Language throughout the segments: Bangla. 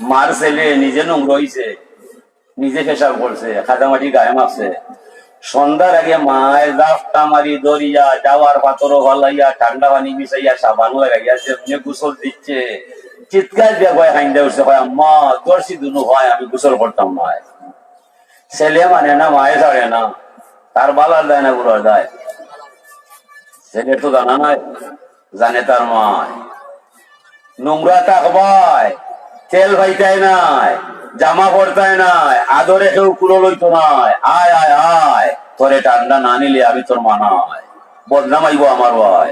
মার ছেলে নিজে নোংর হইছে, নিজে পেশাব করছে খাজামাটি গায়ে মারছে। সন্ধ্যার আগে মায়ের রাফটা মারি দরিয়া, যাওয়ার পাথর ভালাইয়া ঠান্ডা পানি মিশাইয়া, সাবান লাগাইয়া যেমনি গোসল দিচ্ছে। চিৎকার দিয়া ভয় হাইন্দা উঠছে হয় আম্মা দর্শি দুনু হয়, আমি গোসল করতাম নয় ছেলে মানে না মায়ে ছাড়ে না, তার বালার দেয় না, বুড়ার দেয়। ছেলে তো জানা নাই, জানে তার মায়। নোংরা তাকবায় তেল ভাইতায় নাই, জামা পড়তায় নাই, আদরে কেউ কুলো লইতো নাই। আয় আয় আয়, তোরে ঠান্ডা না নিলে আমি তোর মানায় বদনাম আইব আমার ভাই।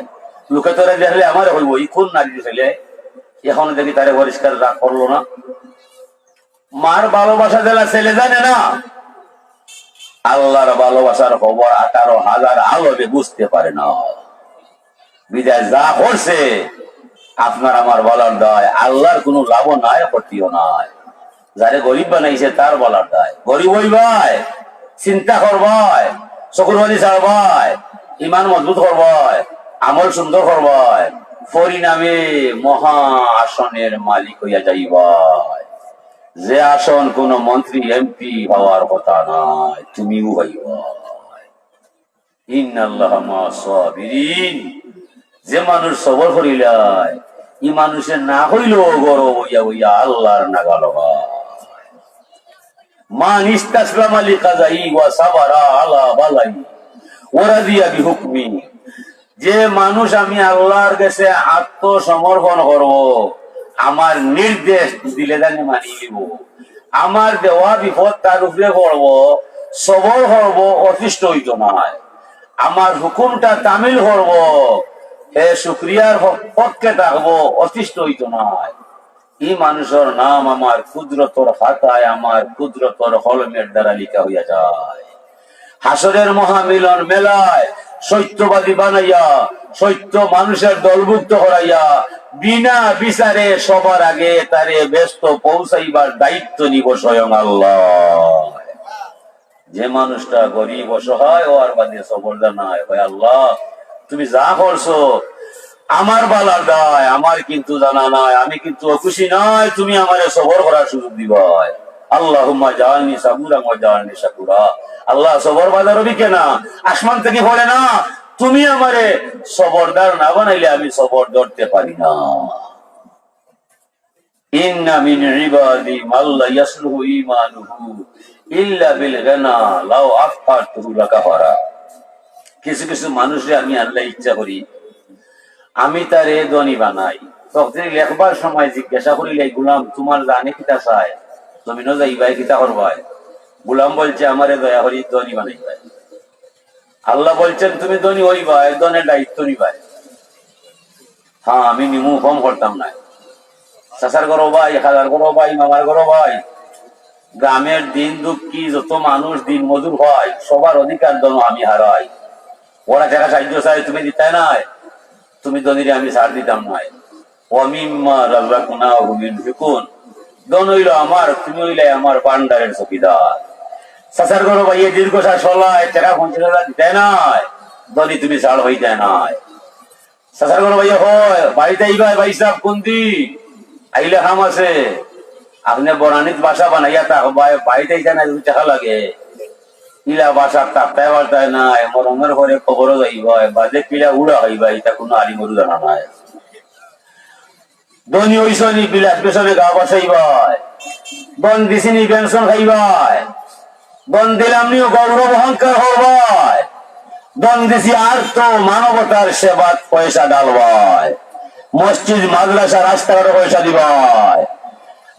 লোকে তোরে দেখলে আমার হইব ই কোন নারী ছেলে? এখন দেখি তারে পরিষ্কার রাগ করল না। মার ভালোবাসা দিলা ছেলে জানে না। আল্লাহর ভালোবাসার খবর আঠারো হাজার আলোবে বুঝতে পারে না। বিদায় যা করছে আপনার আমার বলার দায়। আল্লাহর কোনো লাভ নাই, ক্ষতিও নাই। যারে গরিব বানাইছে, তার বলার দায়। গরিব হই ভাই, চিন্তা করবাই চকুরবাদী ছাড়বাই ইমান মজবুত করবাই আমল সুন্দর করবাই পরিণামে মহা আসনের মালিক হইয়া যাইবাই যে আসন কোন মন্ত্রী, এমপি হওয়ার কথা নাই, তুমিও হইবাই ইন্নাল্লাহ মা সাবিরিন। যে মানুষ সবর করিলাই ই মানুষের না হইল গরব হইয়া হইয়া আল্লাহর দিয়া বিহুকমি। যে মানুষ আমি আল্লাহর কাছে আত্মসমর্পণ করব, আমার নির্দেশ দিলে নিব আমার দেওয়া বিপদ তার উপরে করব, অতিষ্ঠ হইত নয়। আমার হুকুমটা তামিল করব শুক্রিয়ার পক্ষে থাকব অতিষ্ঠ হইত নয়। এই মানুষের নাম আমার আমার হলমের দ্বারা লিখা হইয়া যায়। হাসরের মহামিলন মেলায় সত্যবাদী বানাইয়া, সত্য মানুষের দলভুক্ত করাইয়া, বিনা বিচারে সবার আগে তারে ব্যস্ত পৌঁছাইবার দায়িত্ব নিব স্বয়ং আল্লাহ। যে মানুষটা গরিব অসহায় ও আর বাদে সবরদার নাই। আল্লাহ তুমি যা করছ আমার বালার দায়, আমার কিন্তু জানা নাই, আমি কিন্তু খুশি নাই, তুমি আমারে সবর করার সুযোগ দিবাই আল্লাহ সাবুরা সাকুরা আল্লাহ সবর বাজার কেনা? আসমান থেকে পড়ে না? তুমি আমারে সবরদার না বানাইলে আমি সবর ধরতে পারি না। ইন্না মাল্লা ইয়াসলুহু ঈমানুহু ইল্লা বিল গানা, লাউ আফকারতুহু লাকাফারা। কিছু কিছু মানুষে আমি আল্লাহ ইচ্ছা করি। আমি তারে ধনী বানাই। তখন লেখবার সময় জিজ্ঞাসা করিলে গুলাম, তোমার জানে কিতা চায়? তুমি ন যাইবাই, কিতা করবাই? গুলাম বলছে, আমারে দয়া করি ধনী বানাইবাই। আল্লাহ বলছেন, তুমি ধনী হইবাই, ধনের দায়িত্ব নিবাই। হ্যাঁ আমি নিমু কম করতাম না। চাচার করো ভাই হাজার করো ভাই, মামার করো ভাই। গ্রামের দিন দুঃখী, যত মানুষ দিন মজুর হয়, সবার অধিকার দন আমি হারাই। ওরা যারা সাহায্য চাই তুমি দিতে নাই। তুমি দনিরে আমি ছাড় দিতাম নাই। অমিম্মা রাজাকুনা হুমিন ফিকুন আমার, তুমি হইলে আমার পান্ডারের চকিদার চাচার করো ভাই এই দীর্ঘশ্বাস হলায় টাকা পঞ্চাশ হাজার দিতে দনি তুমি ছাড় হইতে করো ভাইয়া হয় বাড়িতে আইবাই ভাই সাহেব কোন দিন আইলে খাম আছে। আপনি বনানিত বাসা বানাইয়া তাক বাড়িতে আইতে না টাকা লাগে। ইলা বাসা তাকতায় বার্তায় নাই মরমের ঘরে খবরও যাইব বাজে কিলা উড়া হইবা, এটা কোনো আলি মরু জানা নাই। ধনী হইসনি বিলাস পেছনে গা বাসাইবাই। বন দিছিনি পেনশন খাইবাই। বন দিলাম নিও গৌরব অহংকার হবাই। বন দিছি আর তো মানবতার সেবাত পয়সা ডালবাই মসজিদ, মাদ্রাসা রাস্তাঘাটে পয়সা দিবাই।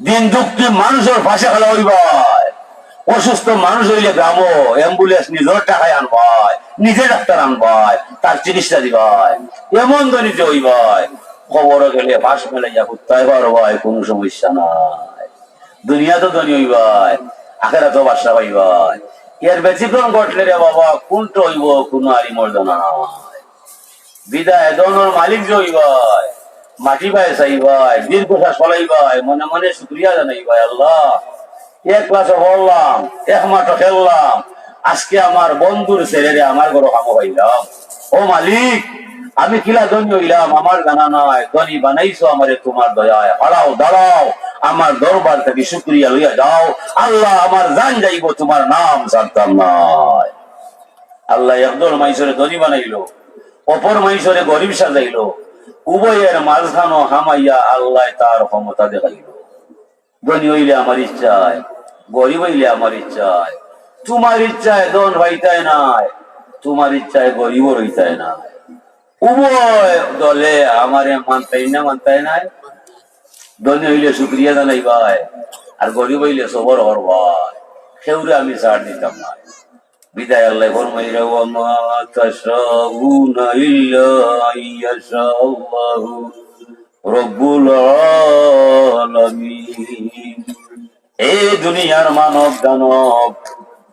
দিন দুঃখী মানুষের পাশে খেলা হইবাই। অসুস্থ মানুষ হইলে গ্রাম অ্যাম্বুলেন্স নিজের টাকায় আনবাই নিজে ডাক্তার আনবাই তার চিকিৎসা দিবাই এমন দনিতে হইবাই খবর গেলে বাস মেলাইয়া কুত্তায় পারবাই কোনো সমস্যা নাই। দুনিয়া তো ধনী হইবাই আখেরা তো বাসা পাইবাই এর ব্যতিক্রম ঘটলে রে বাবা, কোনটা হইব, কোনো আরি মর্যাদা নাই। বিদায় দনের মালিক যে হইবাই মাটি পায় চাইবাই দীর্ঘশ্বাস ফলাইবাই মনে মনে শুক্রিয়া জানাইবাই আল্লাহ। এক ক্লাসে পড়লাম এক মাঠে খেললাম। আজকে আমার বন্ধুর ছেলেরে আমার ঘরে খামো পাইলাম ও মালিক, আমি কিলা ধনী হইলাম, আমার জানা নয় ধনী বানাইছো আমারে তোমার দয়ায়। হারাও দাঁড়াও, আমার দরবার থেকে শুক্রিয়া লইয়া যাও। আল্লাহ আমার জান যাইব, তোমার নাম জানতাম নয় আল্লাহ একদল মাইসরে ধনী বানাইলো, অপর মাইসরে গরিব সাজাইলো। উভয়ের মাঝখানো হামাইয়া আল্লাহ তার ক্ষমতা দেখাইল। ধনী হইলে আমার ইচ্ছায়। গরিব হইলে আমার ইচ্ছায়। তোমার ইচ্ছায় ধন হইতায় নাই, তোমার ইচ্ছায় গরিব রইতায় উভয় দলে মানতাই না, মানতাই নাই। ধনী হইলে জানাই ভাই, আর গরিব হইলে সবর হর ভাই। সেউরে আমি ছাড় দিতাম না। বিদায় আল্লাহ ফরমাইরা ওয়া মা তাশাউনা ইল্লা আইয়াশাআল্লাহু রব্বুল আলামিন। এই দুনিয়ার মানব দানব,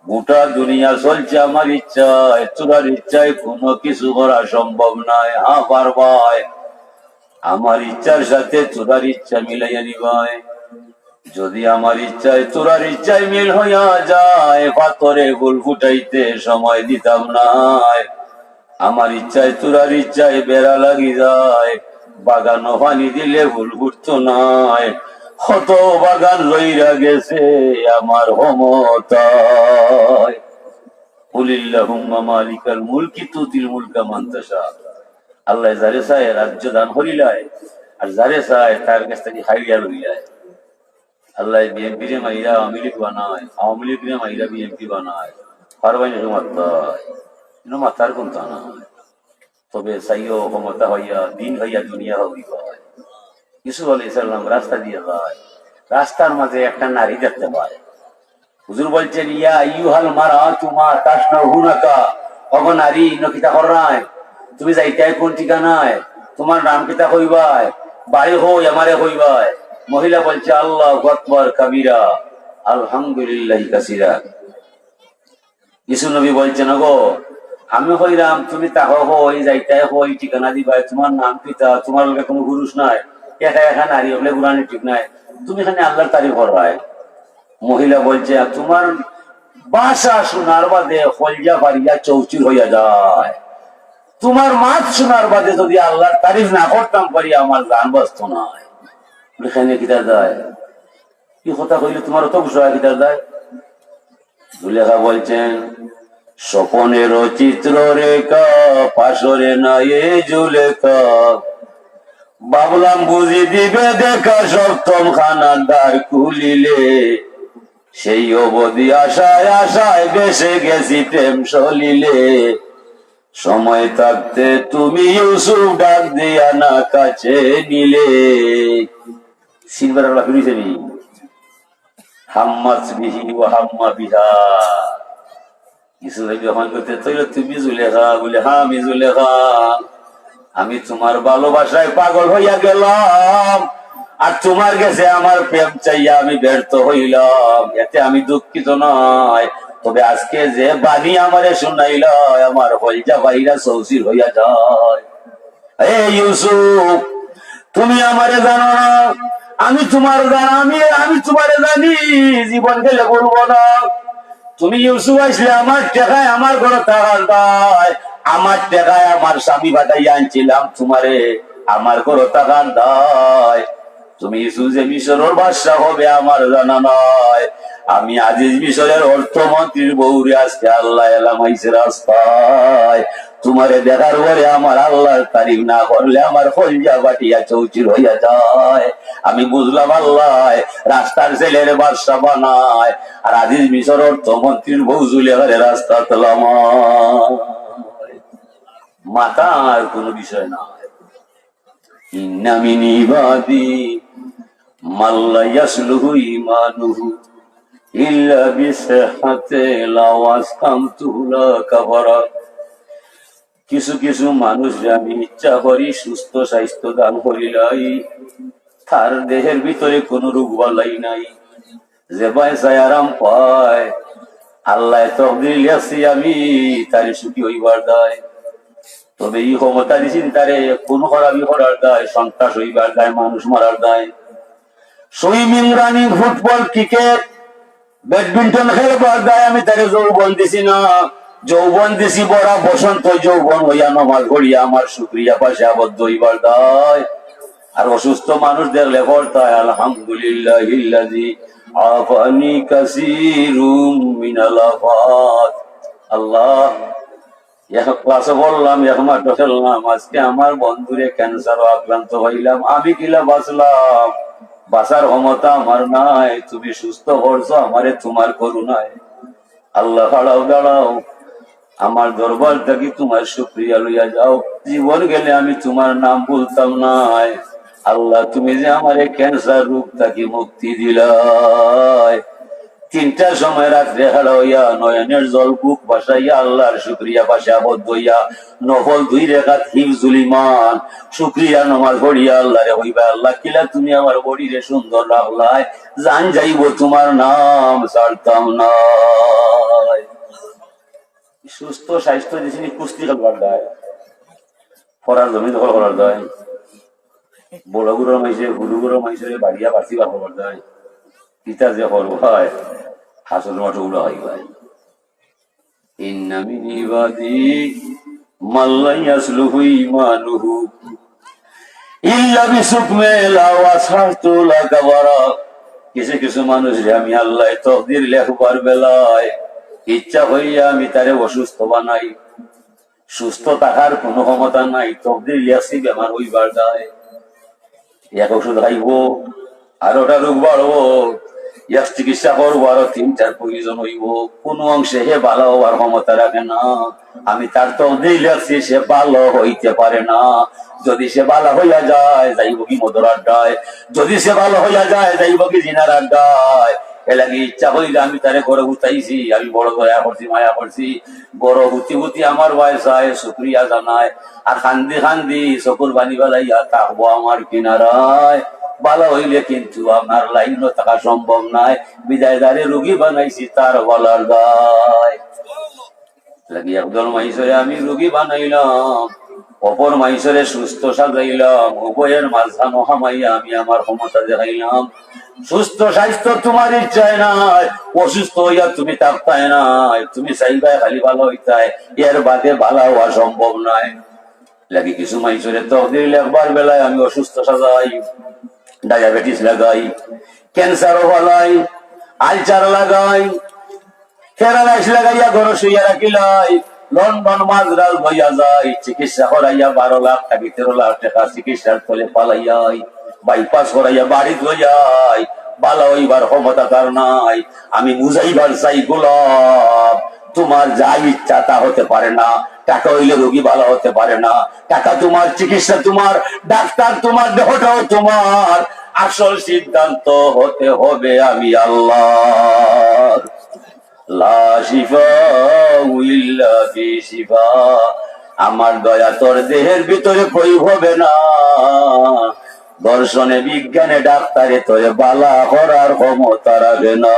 গোটা দুনিয়া চলছে আমার ইচ্ছায়, তোরার ইচ্ছায় কোনো কিছু করা সম্ভব নয়। হ্যাঁ পারবাই। আমার ইচ্ছার সাথে তোরার ইচ্ছা মিলাইয়া নিবাই। যদি আমার ইচ্ছায় তোরার ইচ্ছায় মিল হইয়া যায়, পাথরে গুল ফুটাইতে সময় দিতাম নাই। আমার ইচ্ছায় তোরার ইচ্ছায় বেড়া লাগি যায় বাগানো পানি দিলে ভুল ফুটতো নাই। কত বাগান রইরা গেছে আমার হমতায় কুলিল্লাহুম্মা মালিকাল মুলকি তুতিল মুলকা মান তাশা। আল্লাহ যারে চায় রাজ্য দান করিলায়, আর যারে চায় তার কাছ থেকে হাইয়া লইলায় আল্লাহ বিএনপি রে মাইরা আওয়ামী লীগ বানায়, আওয়ামী লীগ রে মাইরা বিএনপি বানায়। মাথার কোন না তবে সাইও ক্ষমতা হইয়া, দিন হইয়া দুনিয়া হই ইসুফ আলী ইসলাম রাস্তা দিয়ে যায়। রাস্তার মাঝে একটা নারী দেখতে পায়। হুজুর বলছেন, ইয়া ইউহাল মারা, তুমা তাসনা হুনাকা অগ নারী, নকিতা হরায় তুমি যাইতে কোন ঠিকানায়? তোমার নাম কিতা কইবাই বাড়ি হই, আমারে কইবাই মহিলা বলছে, আল্লাহ আকবার, কাবিরা, আলহামদুলিল্লাহ কাসিরা। ইসু নবী বলছেন গো আমি হইরাম তুমি তাহ হই যাইতে হই, ঠিকানা দিবাই তোমার নাম পিতা তোমার লগে কোনো পুরুষ নাই? একা একা নারী হলে ঠিক নাই। তুমি এখানে আল্লাহর তারিফ মহিলা বলছে, তোমার বাসা শোনার বাদে হলজা পারিয়া চৌচির হইয়া যায়। তোমার মাছ শোনার বাদে যদি আল্লাহর তারিফ না করতাম, পারি আমার গান বাঁচত নয় এখানে কিতা দেয়? কি কথা কইলে তোমার? অত খুশি হয় কিতা দেয়? জুলেখা বলছেন, স্বপনের চিত্র রেখা, পাশরে না এ জুলেখা। বাবলাম বুঝি দিবে দেখা সপ্তম খানার দ্বার খুলিলে। সেই অবধি আশায় আশায় বেসে গেছি প্রেম সলিলে। সময় থাকতে তুমি ইউসুফ ডাক দিয়া না কাছে নিলে। নি? হাম্মাস বিহি ও হাম্মা বিহা। ইসুফ করতে তুমি জুলেখা? বলে হ্যাঁ আমি জুলেখা। আমি তোমার ভালোবাসায় পাগল হইয়া গেলাম। আর তোমার কাছে আমার প্রেম চাইয়া আমি ব্যর্থ হইলাম। এতে আমি দুঃখিত নয়। তবে আজকে যে বাণী আমারে শুনাইল, আমার হলজা বাইরা সৌসির হইয়া যায়। এ ইউসুফ, তুমি আমারে জানো না। আমি তোমার জানা, আমি আমি তোমারে জানি। জীবন গেলে বলব না। তুমি ইউসুফ আসলে আমার টেকায় আমার ঘরে টাকার দায়। আমার টেকায় আমার স্বামী বাটাই আনছিলাম তোমারে, আমার ঘরে টাকার দায়। তুমি ইউসুফ যে মিশরের বাদশা হবে আমার জানা নয় আমি আজিজ মিশরের অর্থমন্ত্রীর বউরে আজকে আল্লাহ এলাম রাস্তায়। তোমারে দেখার পরে আমার আল্লাহর তারিফ না করলে আমার ফলজা বাটিয়া চৌচির হইয়া যায়। আমি বুঝলাম আল্লাহ, রাস্তার ছেলের বাদশা বানায়। আর আজিজ মিশর অর্থমন্ত্রীর বউ জুলে ঘরে রাস্তা তোলাম মাতার কোনো বিষয় নয় ইন্নামিনি বাদি মাল্লা ইয়াসলুহু ইমানুহু ইল্লা বিসহাতে লাওয়াসকামতুহু লাকাফারা কিছু কিছু মানুষ আমি ইচ্ছা করি সুস্থ স্বাস্থ্য দান করিলাই তার দেহের ভিতরে কোন রোগ বালাই নাই। যে পয়সায় আরাম পায়, আল্লাহ তকদিল আছি আমি, তার সুখী হইবার দায়। তবে এই ক্ষমতা দিছেন তারে কোন খরাবি করার দায়, সন্ত্রাস হইবার দায়, মানুষ মারার দায়। Swimming, running, football, cricket, badminton খেলবার দায় আমি তাকে যৌবন দিছি না। যৌবন দিছি বড়া, বসন্ত যৌবন হইয়া নমাজ পড়িয়া আমার শুক্রিয়া পাশে আবদ্ধ হইবার দায়। আর অসুস্থ মানুষ দেখলে পড়তায় আলহামদুলিল্লাহ আফানি আল্লাহ ক্লাসে বললাম আজকে আমার বন্ধুরে ক্যান্সার আক্রান্ত হইলাম, আমি কিলা বাঁচলাম? বাঁচার ক্ষমতা আমার নাই, তুমি সুস্থ করছ, আমারে তোমার করুণায়। আল্লাহ, দাঁড়াও দাঁড়াও। আমার দরবার থেকে তোমার শুক্রিয়া লইয়া যাও। জীবন গেলে আমি তোমার নাম বলতাম নাই। আল্লাহ, তুমি যে আমার ক্যান্সার রোগ থেকে মুক্তি দিলাই। তিনটার সময় রাত্রে হারা নয়নের জল বুক বাসাইয়া আল্লাহর শুক্রিয়া পাশে আবদ্ধ হইয়া নফল দুই রেখাত হিফজুল ইমান শুক্রিয়া নমাজ পড়িয়া আল্লাহ রে হইবা আল্লাহ, কিলা তুমি আমার বডিরে সুন্দর রাখলাই, জান যাইব তোমার নাম ছাড়তাম না সুস্থ, স্বাস্থ্য দিছিনি কুস্তি খেলবার দায় জমি দখল করার দায় বড় মাইছে মাইছে বাড়িয়া বাড়তি দায় পিতা যে হল হয় হাসল হয় ভাই ইন্নামি নিবাদি মাল্লাই আসলুহু ইমানুহু ইল্লা বিসুকমে লাওয়াসাতু লাকাবারা। কিছু কিছু মানুষ আমি আল্লাহ তকদির লেখবার বেলায় ইচ্ছা হইয়া আমি তারে অসুস্থ বানাই। সুস্থ থাকার কোনো ক্ষমতা নাই তকদির লিয়াছি বেমার হইবার দায়। এক ওষুধ খাইব, আর ওটা রোগ বাড়বো এক চিকিৎসা করব, আরও তিনটার প্রয়োজন হইব। কোন অংশে হে ভালো হওয়ার ক্ষমতা রাখে না। আমি তার তো লাগছি সে ভালো হইতে পারে না। যদি সে ভালো হইয়া যায়, যাইব কি মধুর আড্ডায়। যদি সে ভালো হইয়া যায়, যাইব কি জিনার আড্ডায়। এলাকি ইচ্ছা হইলে আমি তারে করে উঠাইছি, আমি বড় দয়া করছি, মায়া করছি। বড় হুতি হুতি আমার বয়স হয় শুক্রিয়া জানায়, আর খান্দি খান্দি চকুর বানি বেলাইয়া থাকব আমার কিনারায় ভালো হইলে কিন্তু আমার লাইনও থাকা সম্ভব নাই। বিদায় দাঁড়িয়ে রুগী বানাইছি তার বলার দায় লাগি একদল মাইসরে আমি রুগী বানাইলাম। অপর মাইসরে সুস্থ সাজাইলাম, উভয়ের মাঝখানো হামাইয়া আমি আমার ক্ষমতা দেখাইলাম। সুস্থ স্বাস্থ্য তোমার ইচ্ছায় নাই, অসুস্থ হইয়া তুমি তাকতায় নাই, তুমি চাইবাই খালি ভালো হইতায়, এর বাদে ভালো হওয়া সম্ভব নাই। লাগি কিছু মাইসরে তকদির লেখবার বেলায় আমি অসুস্থ সাজাই, ডায়াবেটিস লাগাই ক্যান্সারও ফলাই আলচার লাগাই প্যারালাইস লাগাইয়া ঘর শুইয়া রাখিলাই লন্ডন চিকিৎসা করাইয়া বারো লাখ টাকা তেরো লাখ টাকা চিকিৎসার ফলে পালাইয়াই বাইপাস করাইয়া বাড়ি হইবার ক্ষমতা তার নাই। আমি বুঝাইবার চাই, গোলাপ, তোমার যা ইচ্ছা তা হতে পারে না, টাকা হইলে রোগী ভালো হতে পারে না, টাকা তোমার, চিকিৎসা তোমার, ডাক্তার তোমার, দেহটাও তোমার। আসল সিদ্ধান্ত হতে হবে আমি আল্লাহ লা আমার দয়া তোর দেহের ভিতরে কই হবে না। দর্শনে বিজ্ঞানে ডাক্তারে তোরে বালা করার ক্ষমতা রাখে না।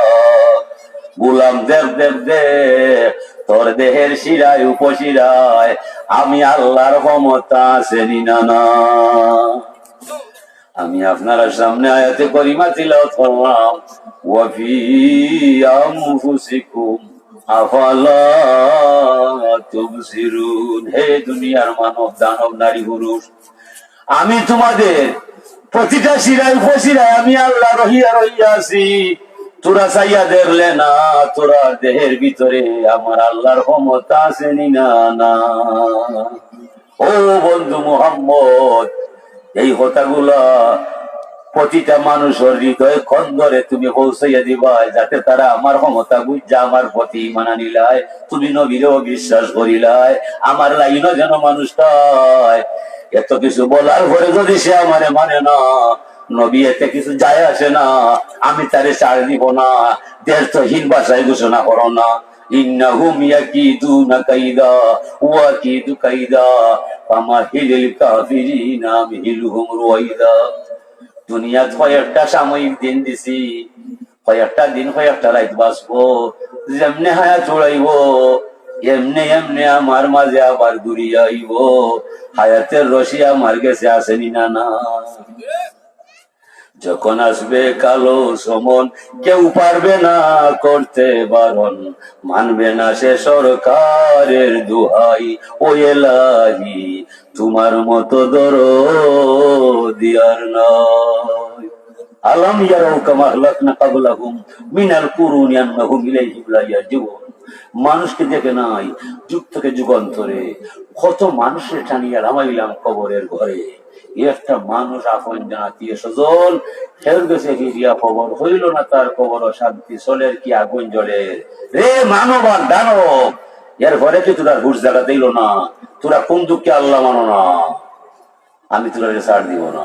গুলাম দেব দেব দেব তোর দেহের শিরায়, উপশিরায় আমি আল্লাহর ক্ষমতা আছে না। আমি আপনারা সামনে আয়াতে করিমা তিলাওয়াত করলাম। আনফুসিকুম, আফালা হে দুনিয়ার মানব, দানব, নারী, পুরুষ, আমি তোমাদের প্রতিটা শিরায় উপশিরায় আমি আল্লাহ রহিয়া রহিয়া আছি। তোরা চাইয়া দেখলে না, তোরা দেহের ভিতরে আমার আল্লাহর ক্ষমতা আছে না না। ও বন্ধু মোহাম্মদ এই কথাগুলা প্রতিটা মানুষের হৃদয় খন্দরে তুমি পৌঁছাইয়া দিবা, যাতে তারা আমার ক্ষমতা বুঝা, আমার প্রতি মানা নিলায় তুমি নবীরেও বিশ্বাস করিলায়, আমার লাইনও যেন মানুষটায় এত কিছু বলার পরে যদি সে আমারে মানে না, নবী এতে কিছু যায় আসে না, আমি তারে ছাড় দিব না দেড়শহীন ভাষায় ঘোষণা করো না। ইয়াকিদুনা কাইদা ওয়া কিদু কাইদা ফামাহিলিল কাফিরিনা আমহিলহুম রুয়াইদা কয়েকটা সাময়িক দিন দিছি। কয়েকটা দিন, কয়েকটা রাত বাঁচবো। যেমনে হায়া চড়াইব, এমনে এমনে আমার মাঝে আবার ঘুরিয়া আইব। হায়াতের রশি আমার গেছে আসেনি না না। যখন আসবে কালো সমন, কেউ পারবে না করতে বারণ। মানবে না সে সরকারের দুহাই, ও এলাহি, তোমার মতো দর দিয়ার নয়। আলম ইয়ারাও কামা হালাকনা কাবলাহুম মিনাল কুরুনি আন্নাহুম ইলাইহিম লা ইয়ারজিউন মানুষকে দেখে নাই, যুগ থেকে যুগান্তরে কত মানুষের টানিয়া রামাইলাম কবরের ঘরে। একটা মানুষ, আপন জানাতীয় ফের গেছে হিরিয়া খবর হইল না তার কবর শান্তি সোলের কি আগুন জ্বলে? রে মানব আর দানব, এর ঘরে কি তোরা ঘুষ জায়গা দিল না? তোরা কোন দুঃখে আল্লাহ মানো না? আমি তোরা ছাড় দিব না।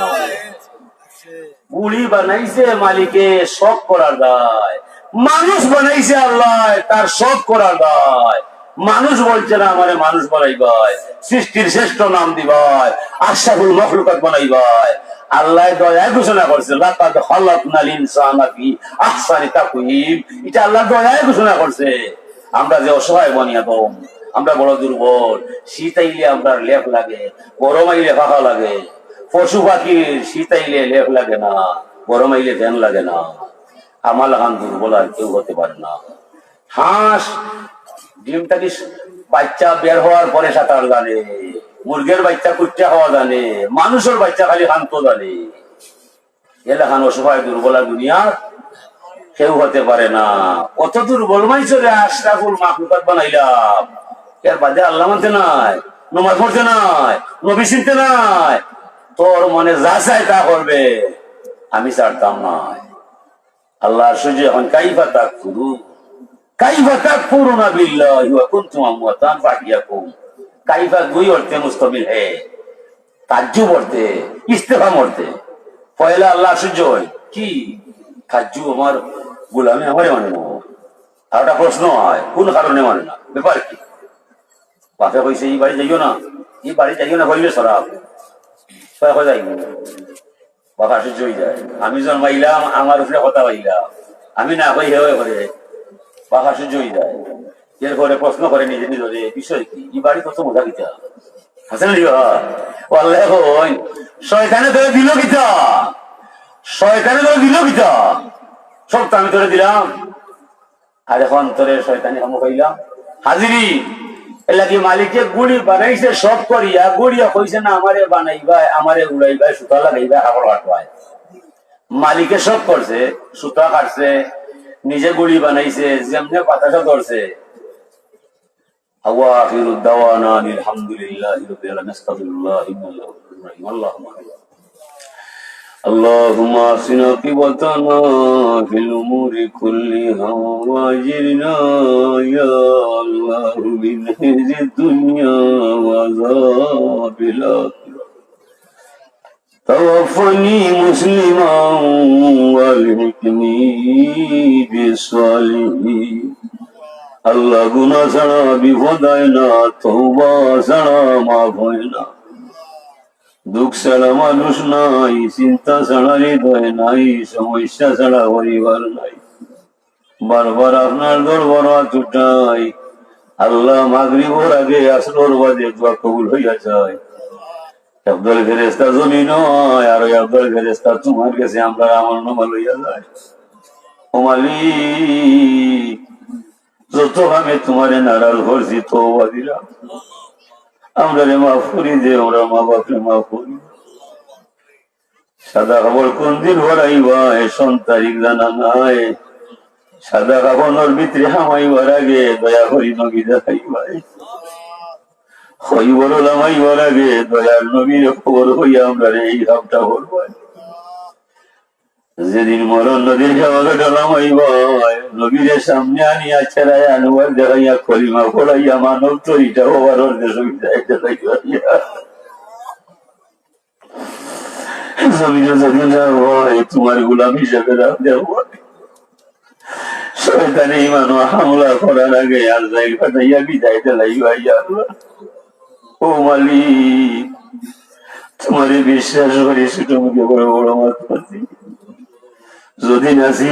গুড়ি বানাইছে মালিকে সব করার দায়। মানুষ বানাইছে আল্লাহ, তার সব করার দায়। মানুষ বলছে না আমারে মানুষ বানাইবাই, সৃষ্টির শ্রেষ্ঠ নাম দিবাই আশাফুল মখলুকাত বানাইবাই। আল্লাহ দয়া ঘোষণা করছে আল্লাহ দয়া ঘোষণা করছে। আমরা যে অসহায় বনিয়া দম আমরা বড় দুর্বল, শীত আইলে আমরা লেপ লাগে, গরম আইলে ফাঁকা লাগে। পশু পাখির শীত আইলে লেপ লাগে না গরম আইলে ফ্যান লাগে না। আমার লাগান দুর্বল আর কেউ হতে পারে না। হাঁস, ডিমটা কি বাচ্চা বের হওয়ার পরে সাঁতার জানে, মুরগের বাচ্চা কুচ্চা হওয়া জানে, মানুষের বাচ্চা খালি শান্ত জানে। এলাকান অসহায় দুর্বল আর দুনিয়ার কেউ হতে পারে না। কত দুর্বল মাইছরে আশরাফুল মাহলুকাত বানাইলাম। এর বাদে আল্লাহ মানতে নাই, নমাজ পড়তে নাই, নবী চিনতে নাই তোর মনে যা চাই তা করবে। আমি ছাড়তাম না। আল্লাহ সূর্য এখন কাইফা তাক ফুরু কাইফা তাক ফুরু না বিল্লাহি কাইফা দুই অর্থে হে। তাজ্জুব পয়লা আল্লাহ সূর্য কি? কাজ্জু আমার গোলামি আমারে মানে না। আর একটা প্রশ্ন হয়, কোন কারণে মানে না? ব্যাপার কি? বাপে কইছে, এই বাড়ি যাইও না। এই বাড়ি যাইও না কইবে সরাব কয় যাইব। যায়। আমি জন্মাইলাম আমার উপরে কথা পাইলাম আমি না করে যায়। এরপরে প্রশ্ন করে নিজে বিষয় কি? বাড়ি কত মজা শয়তানে দিল কিতা? শয়তানে তোরে দিল কিতা? সব তো আমি তোরে দিলাম। আর এখন তোরে শয়তানি কইলাম হাজিরি। এলাকি মালিককে গুড়ি বানাইছে, সব করিয়া, গুড়িয়া কইছে, না, আমারে বানাইবা আমারে উড়াইবা সুতা লাগাইবা হাওড় কাটবাই মালিকে সব করছে, সুতা কাটছে নিজে গুড়ি বানাইছে, যেমনে বাতাসা ধরছে। আওয়াহিরুদ্দাওয়ানা আলহামদুলিল্লাহি রাব্বিল আলামিন, আস্তাগফিরুল্লাহ ইন্নাল্লাহু আল্লাহুম্মা اللهم آمين. اللهم احسن عاقبتنا في الامور كلها واجرنا يا الله من خزي الدنيا وعذاب الاخره توفني مسلما والحكمي بالصالحين আল্লাহ গুনা ছাড়া বিপদ হয় না তৌবা ছাড়া মাফ হয় না দুঃখ ছাড়া মানুষ নাই, চিন্তা ছাড়া হৃদয় নাই, সমস্যা ছাড়া পরিবার নাই। বারবার আপনার দরবার চুটাই আল্লাহ মাগরিবর আগে আসর বাদে দোয়া কবুল হইয়া যায়। আব্দুল ফেরেস্তা জমি নয়, আর ওই আব্দুল ফেরেস্তা তোমার কাছে আমরা আমার নমা লইয়া যায়। ও মালিক যত আমি তোমারে নারাজ করছি তো দিলাম। আমরা রে মাফ করি দে আমরা মা বাপরে মাফ করি। সাদা খবর কোন দিন ভরাইবা এসন তারিখ জানা নাই। সাদা কাপড়ের ভিতরে হামাইবার আগে, দয়া করি নবী দেখাইবাই হই বড় লামাইবার আগে, দয়ার নবীর খবর হইয়া আমরা এই ভাবটা করবাই যেদিন মরণ নদীর খাওয়াকে ডলামাইবাই নবীরের সামনে আনিয়া ছেড়াই আনুবার দেখাইয়া কলিমা পড়াইয়া মানব তরিটা হবার হয়, তোমার গুলাম হিসেবে শয়তানি ইমানো হামলা করার আগে আর যাই পাঠাইয়া বিদায় তোমারে বিশ্বাস করি ছোট মুখে বড় বড় পাতি। যদি নাসি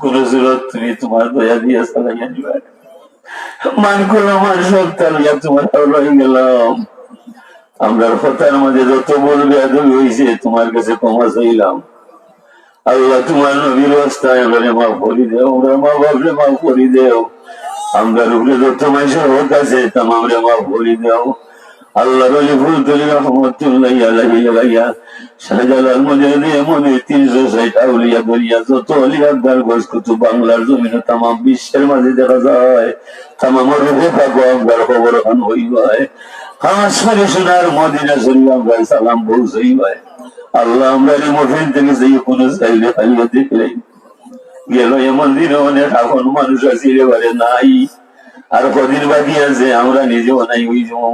কোন জুরত তুমি তোমার দয়া দিয়া চালাইয়া নিবা মান করলাম আর সত্তা লইয়া তোমার লই গেলাম। আমরা কথার মাঝে যত বলবে এত হয়েছে তোমার কাছে ক্ষমা চাইলাম। আল্লাহ তোমার নবীর অবস্থায় আমরা মা করি দেও, আমরা মা বাবরে মা করি দেও। আমরা রূপে যত মাইসের হোক আছে, তাম আমরা মা করি দেও। বাংলার জমিনে বিশ্বের মাঝে দেখা যায়, তামাম রূপে থাকো আমরার খবর খান হইবায়। খাস করে মদিনা শরীফ আমরা সালাম পৌঁছই ভাই আল্লাহ আমরা এই থেকে সেই কোনো চাইলে খাইলে গেল এমন দিনে অনেক এখন মানুষ আছে রে নাই। আর কদিন বাকি আছে, আমরা নিজেও নাই, ওই জমা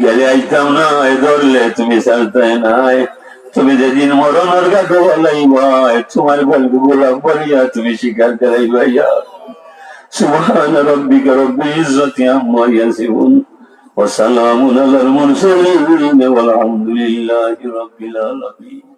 গেলে আইতাম না এ ধরলে তুমি চালতে নাই তুমি যেদিন মরণের কাছে বলাই ভাই তোমার গল্প গোলাপ বলিয়া তুমি স্বীকার করাই ভাইয়া سبحان ربك رب العزة عما يصفون وسلام على المرسلين والحمد لله رب العالمين